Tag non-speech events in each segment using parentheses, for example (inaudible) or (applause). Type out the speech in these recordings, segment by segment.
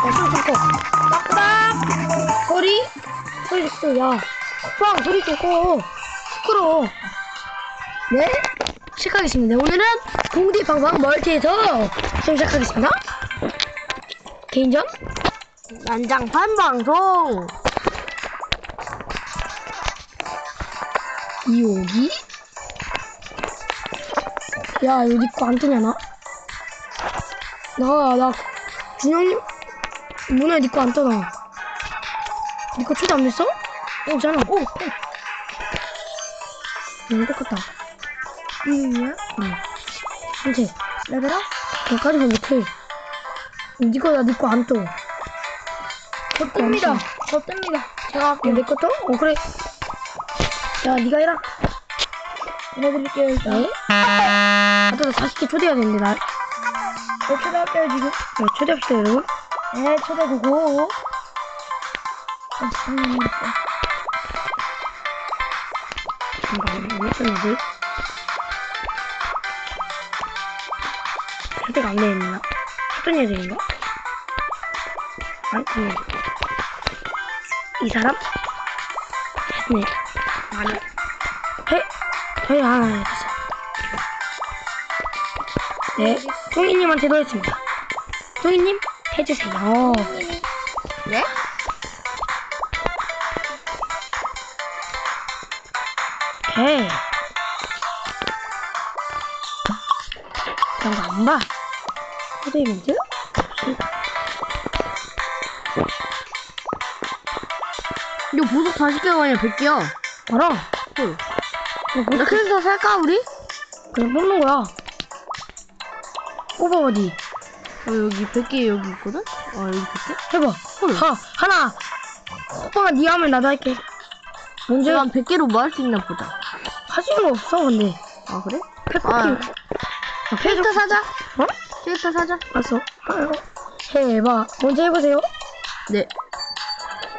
꺼. 딱딱! 소리? 소리 좀 꺼, 야. 빵, 소리 좀 꺼. 시끄러워. 네? 시작하겠습니다. 오늘은 공디 방방 멀티에서 좀 시작하겠습니다. 개인전? 난장판 방송. 이호기? 야, 이거 니꺼 안 뜨냐, 나? 나, 나, 준영님, 문화에 니꺼 안 떠나. 니꺼 초대 안 됐어? 어, 잖아. 오, 오. 응, 똑같다. 이야? 응. 한테. 레벨업? 걔까지는 못해. 니꺼, 나 니꺼 안 떠. 저 뜹니다. 저 뜹니다. 제가 어, 내꺼 떠? 어, 그래. 야, 니가 해라. 보내드릴게요, 일단. 네? 아, 또 40개 초대해야 되는데, 나. 저 초대할게요, 지금. 네, 초대합시다, 여러분. 네, 초대되고. 잠깐만, 왜 했었는지? 초대가 안 되었나? 어떤 예정인가? 아니, 아니. 이 사람? 네. 아니. 해, 해, 아, 네, 됐어. 네, 통이님한테 도 했습니다. 통이님, 해주세요. 네? 오케이. 그런 거안 봐. 초대 이벤트? 이거 보석 40개가 아니라 100개야. 알아. 헐. 뭐, 나 그래서 살까, 우리? 그냥 뽑는 거야. 뽑아, 어디. 어, 여기 100개 여기 있거든? 아, 여기 100개? 해봐. 헐. 하, 하나. 오빠가 니 하면 나도 할게. 먼저 제가 100개로 뭐 할 수 있나 보자. 하시는 거 없어, 근데. 아, 그래? 페퍼 아. 킹. 아, 캐릭터 사자. 어? 캐릭터 사자. 알았어. 아이고. 해봐. 먼저 해보세요. 네.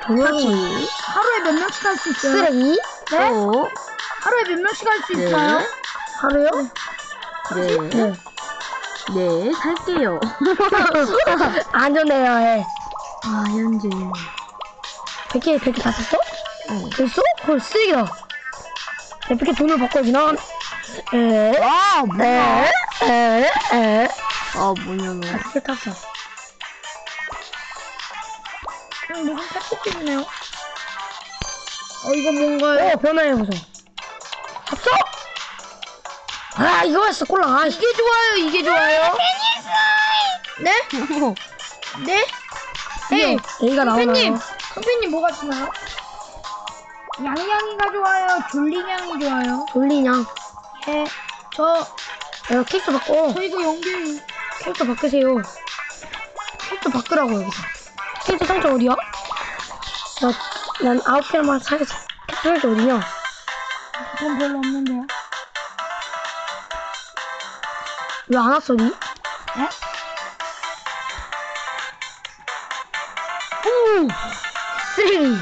동영이 하루에 몇 명씩 할 수 있어요? 쓰레기. 네? 하루에 몇 명씩 할수 네. 있어요? 하루요? 네. 네. 네, 살게요. 안전해요, 해. 아, 현재. 100개, 100개 다 썼어? 어. 됐어? 헐, 쓰레기다. 내 100개 돈을 바꿔주나? 에? 아, 뭐야? 에? 에? 에? 아, 뭐냐, 너. 아, 진짜 탔어. 그냥 무슨 팩트집이네요. 어, 이거 뭔가요? 어, 변화해보소. 봤어? 아, 이거였어, 꼴랑. 아, 이게 좋아요, 이게 좋아요. 네? (laughs) 네? 에이, A가 나오나요? 선배님, 선배님 뭐가 좋아요? 양양이가 좋아요, 졸리냥이 좋아요. 졸리냥. 예, 저, 야, 캐릭터 바꿔. 저 이거 연결, 캐릭터 바꾸세요. 캐릭터 바꾸라고, 여기서. 캐릭터 상자 어디야? 나, 난 아홉 개만 사겠어. 캐릭터 상자 어디냐? 돈 별로 없는데요. 왜 안 왔어, 니? 예? 오! 쓰레기.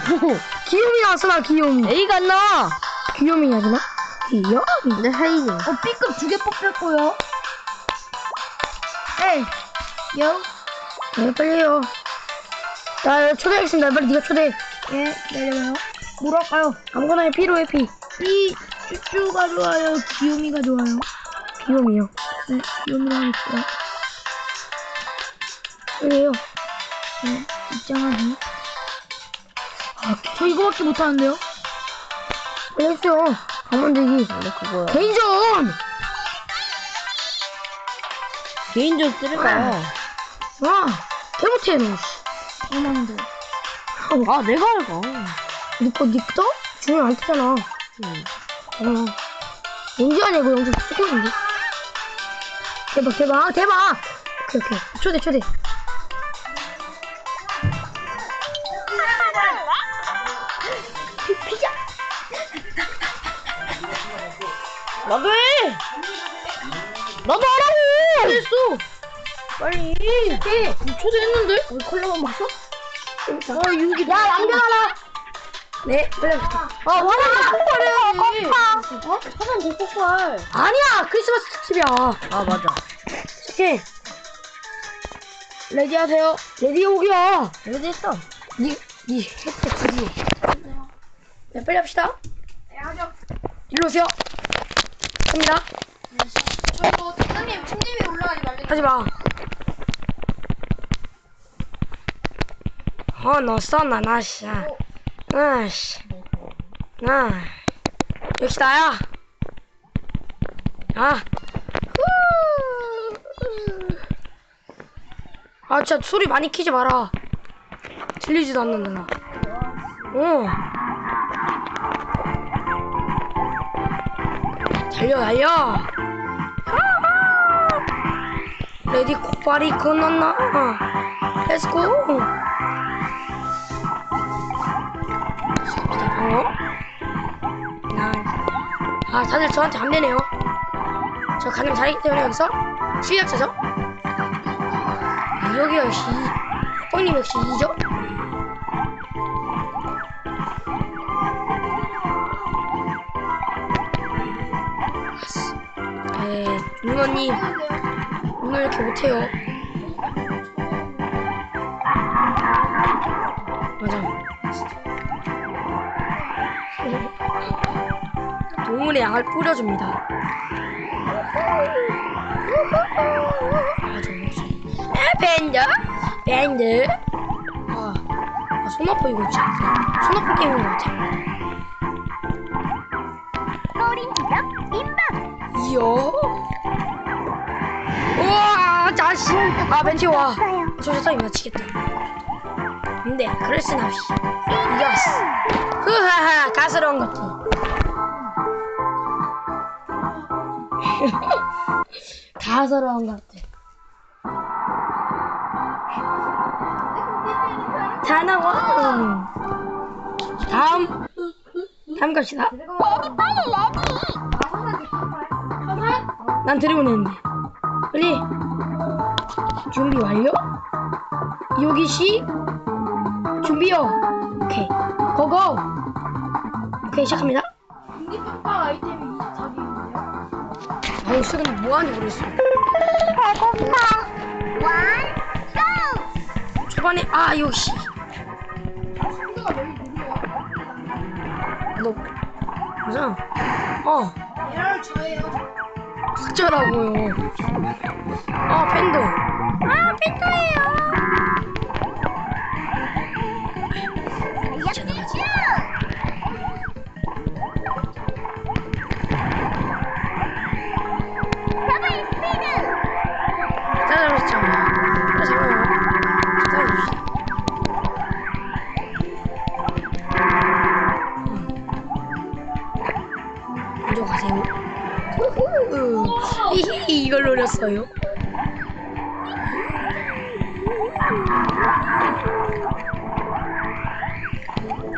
귀요미 나왔어, 나 귀요미. A가 안 나와. 귀요미 아니나? 귀요미. 네, 하이징. 어, B급 두 개 뽑혔고요. 에이, 요, 네, 빨리 해요. 나 초대하겠습니다. 빨리 네가 초대해. 예, 내려와요. 뭐랄까요? 아무거나 해, 피로 해, 피. B, 쭈쭈가 좋아요, 귀요미가 좋아요. 귀요미요. 네, 귀요미로. 빨리 해요. 네, 입장하기. 아, 저 이거밖에 못하는데요? 빨리 했어. 가면 되기. 원래 그거야. 개인전! 개인적 쓰레가. 와, 개 못해, 너. 어, 아, 내가 할까? 니꺼, 니꺼? 중요 안 뜨잖아. 응. 어. 언제 하냐, 이거 영상 찍고 있는데. 대박, 대박, 대박! 오케이, 오케이. 초대, 초대. 피자! 나도 해! 나도 하라고! 했어! 빨리! 해! 초대했는데? 우리 콜라만 봤어? 아, 여기. 야, 양변 하나! 네, 빨리 합시다. 아, 화장 폭발해야지! 어? 화장 제 폭발! 아니야! 크리스마스 특집이야. 아, 맞아. 시작해. 레디 하세요. 레디 오기야. 레디 했어. 니, 니 헤드셋 가지. 네, 빨리 합시다. 네, 하죠. 일로 오세요. 갑니다. 저 이거 대장님 침대 위에 올라가지 말래. 하지 마. 어, 너 썼나, 나, 씨. 아, 씨. 나. 역시 나야. 아. 후. 아, 진짜 소리 많이 키지 마라. 들리지도 않는다, 나. 어. 달려, 달려. 레디 코파리 건넌나 렛츠고 어? 아 다들 저한테 안 되네요. 저 가장 잘했기 때문에 여기서? 실력자죠 아, 여기 역시 뻥님 역시 이죠? 에 윤원님. 오늘 이렇게 못해요. 동물의 양을 뿌려줍니다. 맞아. 아, 밴드? 밴드? 아, 아, 손 아파, 이거 진짜. 손 아픈 게임인 것 같아. 이야. 우와, 자식. 아, 벤치 와. 저 세상이 미치겠다. 근데, 그럴 순 없이. 이겼어. 흐하하, 가스러운 것들. 가스러운 (laughs) 것들. 다 나와. 음. 다음. 다음 갑시다. 난 드래곤 했는데. 빨리. 준비 완료? 요기시 준비요. 오케이. 고고. 오케이 시작합니다. 공기빵빵 아이템이 24개인데요. 아우 최근에 뭐하는지 모르겠어. 초반에 아 요시. 속도가 너무 느려요. 너 맞아. 어 에러를 저예요. 박자라고요. 아 팬더. 아 팬더예요. 노렸어요.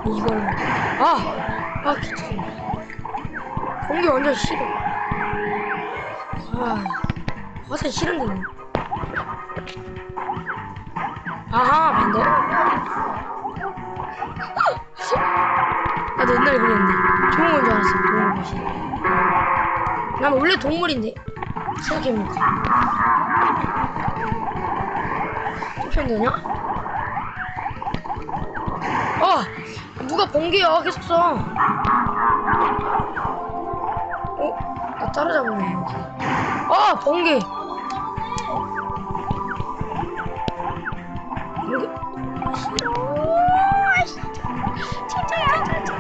이걸 아, 아 귀찮아. 공기 완전 싫어. 아, 화살 싫은데. 아하, 반대. 나도 옛날에 그랬는데 좋은 건 줄 알았어. 동물 것이. 난 원래 동물인데 생각해보니까 투표되냐? 어! 누가 번개야? 계속 써. 어? 나 따라잡으네 여기! 아 번개 번개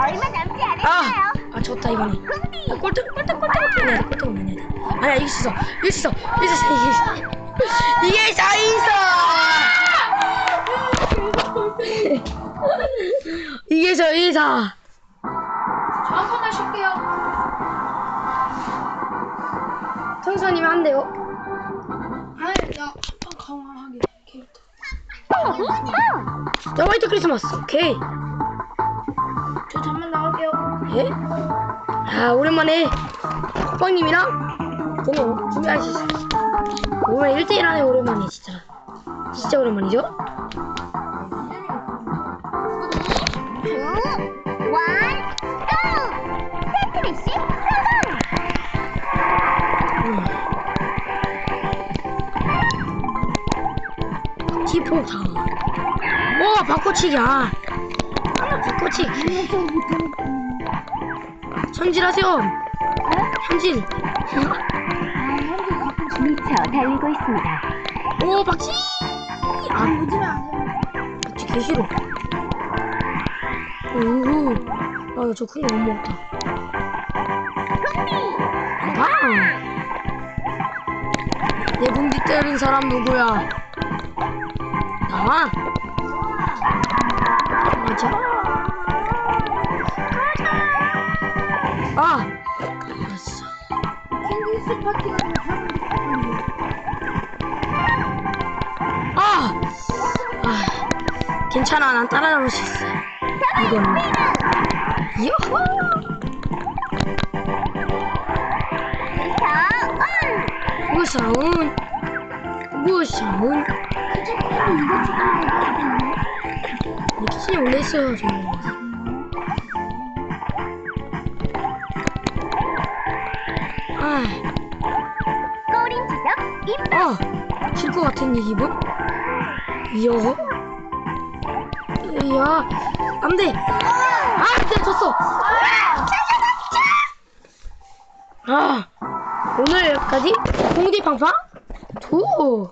얼마 남지 않았어요. 아! 아 졌다 이번에 아니야 이길 수 있어. 이길 수 있어. 이길 수 있어. 이길 수 있어. 이길 수 있어. 이게 저 의사 저한번 하실게요. 청소님 한대요. 아니, 나 한판 강화하게 캐릭터. 자 화이트 크리스마스. 오케이. 저 잠만 나갈게요. 예? 아 오랜만에 호빵님이랑 저는 준비하시죠 오랜만에 1대1 하네 오랜만에 진짜 진짜 오랜만이죠? 성공! 통타. 오, 바꿔치기, 아. 바꿔치기. 현질하세요. 현질. 미쳐 달리고 있습니다. 오, 박치! 아, 돼. 박치 개 싫어. 오, 아, 나저 큰거못 먹었다. 아! 내 붕디 때린 사람 누구야? 나와! 가자! 아! 아! 아! 괜찮아, 난 따라잡을 수 있어. 이건. 요호! 무서운, 무서운. 키친이 원래 있어요, 저는. 아, 질것 같은 이 기분? 이야. 이야, 안 돼. 아, 안 돼, 졌어. 아, 오늘 여기까지 공디팡팡 투.